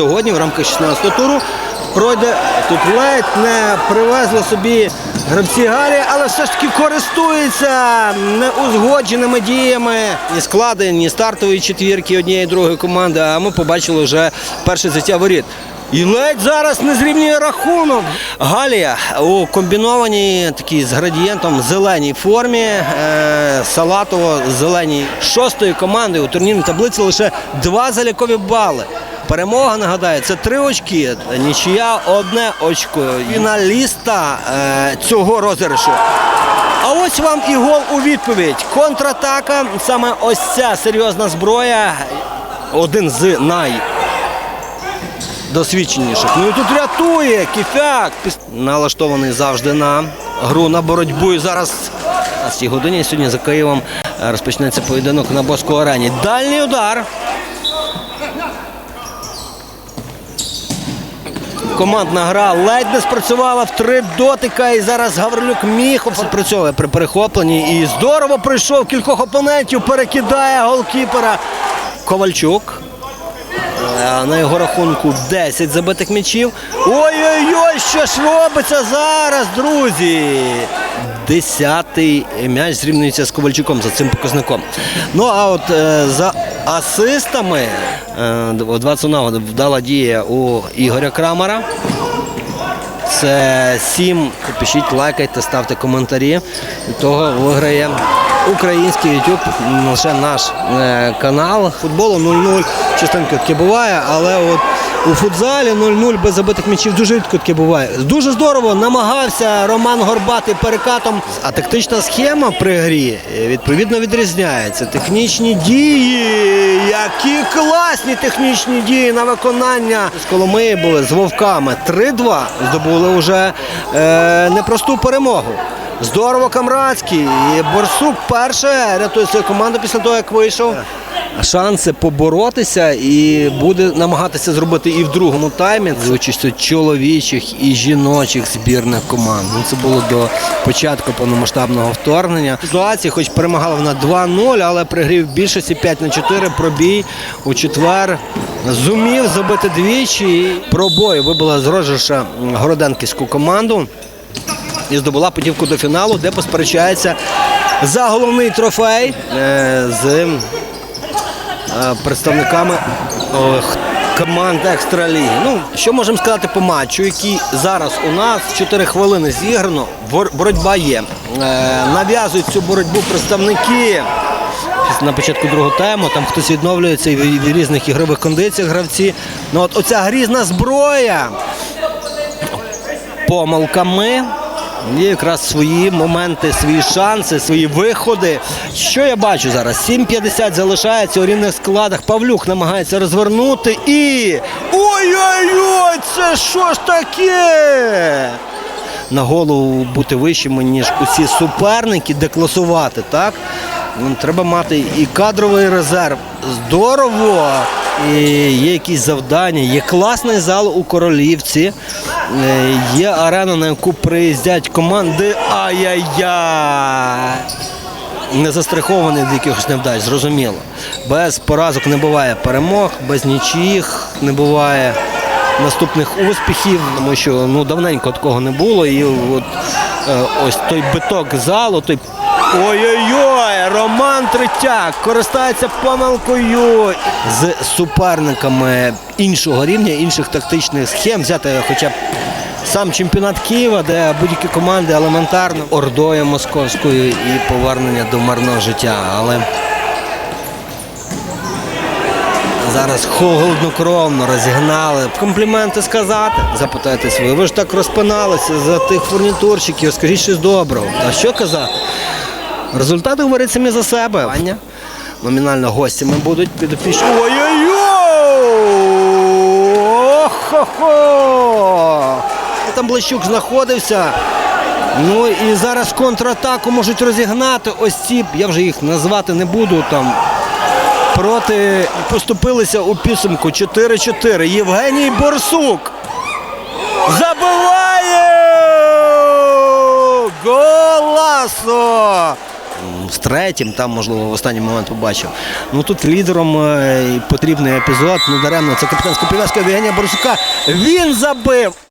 сьогодні в рамках 16-го туру пройде. Тут ледь не привезли собі гравці Галі, але все ж таки користуються неузгодженими діями ні склади, ні стартової четвірки однієї другої команди. А ми побачили вже перше заття воріт. І ледь зараз не зрівнює рахунок. Галія у комбінованій такій з градієнтом зеленій формі, е, салатово-зеленій шостої команди у турнірній таблиці лише два залікові бали. Перемога, нагадаю, це три очки, нічия одне очко. Фіналіста е, цього розіграшу. А ось вам і гол у відповідь. Контратака, саме ось ця серйозна зброя. Один з най досвідченіших. Ну і тут рятує Кіфяк. Налаштований завжди на гру на боротьбу. І зараз на цій годині сьогодні за Києвом е, розпочнеться поєдинок на Боську арені. Дальній удар. Командна гра ледь не спрацювала в три дотика. І зараз Гаврилюк міг спрацьовує при перехопленні. І здорово прийшов кількох опонентів. Перекидає голкіпера Ковальчук. Е, На його рахунку 10 забитих м'ячів. Ой-ой-ой, що ж робиться зараз, друзі? Десятий м'яч зрівнюється з Ковальчуком за цим показником. Ну а от е, за асистами е, 20 вдала дія у Ігоря Крамера. Це сім. Пишіть, лайкайте, ставте коментарі. Того виграє український YouTube, лише наш е, канал. Футболу 0-0 частенько таке буває, але от у футзалі 0-0 без забитих м'ячів дуже рідко таке буває. Дуже здорово намагався Роман Горбатий перекатом. А тактична схема при грі е, відповідно відрізняється. Технічні дії, які класні технічні дії на виконання. З Коломиї були з вовками 3-2. Здобули вже е, непросту перемогу. Здорово Камрадський. І Борсук перше рятує свою команду після того, як вийшов. Шанси поборотися і буде намагатися зробити і в другому таймі з участю чоловічих і жіночих збірних команд. Ну, це було до початку повномасштабного вторгнення. Ситуація, хоч перемагала вона 2-0, але при грі в більшості 5 на 4 пробій у четвер. Зумів забити двічі. Пробой вибила з розжиша Городенківську команду і здобула путівку до фіналу, де посперечається за головний трофей е, з представниками е, команд екстраліги. Ну, що можемо сказати по матчу, який зараз у нас 4 хвилини зіграно, бор- боротьба є. Е, нав'язують цю боротьбу представники. На початку другого тайму там хтось відновлюється і в різних ігрових кондиціях гравці. Ну от оця грізна зброя помилками. Є якраз свої моменти, свої шанси, свої виходи. Що я бачу зараз? 7.50 залишається у рівних складах. Павлюк намагається розвернути і. Ой-ой-ой! Це що ж таке? На голову бути вищими, ніж усі суперники, декласувати, так? Треба мати і кадровий резерв. Здорово! Є якісь завдання, є класний зал у Королівці, е, є арена, на яку приїздять команди. Ай-яй-яй! Не застрахований від якихось невдач, зрозуміло. Без поразок не буває перемог, без нічиїх не буває наступних успіхів, тому що ну, давненько такого не було. І от, ось той биток залу, той. Ой-ой-ой! Роман Третяк користається помилкою з суперниками іншого рівня, інших тактичних схем. Взяти хоча б сам чемпіонат Києва, де будь-які команди елементарно ордою московською і повернення до марного життя. Але Зараз холоднокровно розігнали. Компліменти сказати. Запитайтесь ви. Ви ж так розпиналися за тих фурнітурщиків, скажіть щось доброго. А що казати? Результати говорять самі за себе. Ваня. Номінально гостями будуть підопічні. Ой-ой-ой! Хо-хо! Там Блищук знаходився. Ну і зараз контратаку можуть розігнати ось ці, я вже їх назвати не буду там проти поступилися у підсумку 4-4. Євгеній Борсук забиває! Голасо! з третім, там, можливо, в останній момент побачив. Ну тут лідером е, потрібний епізод. Ну даремно, це капітанська прив'язка Євгенія Борсука. Він забив!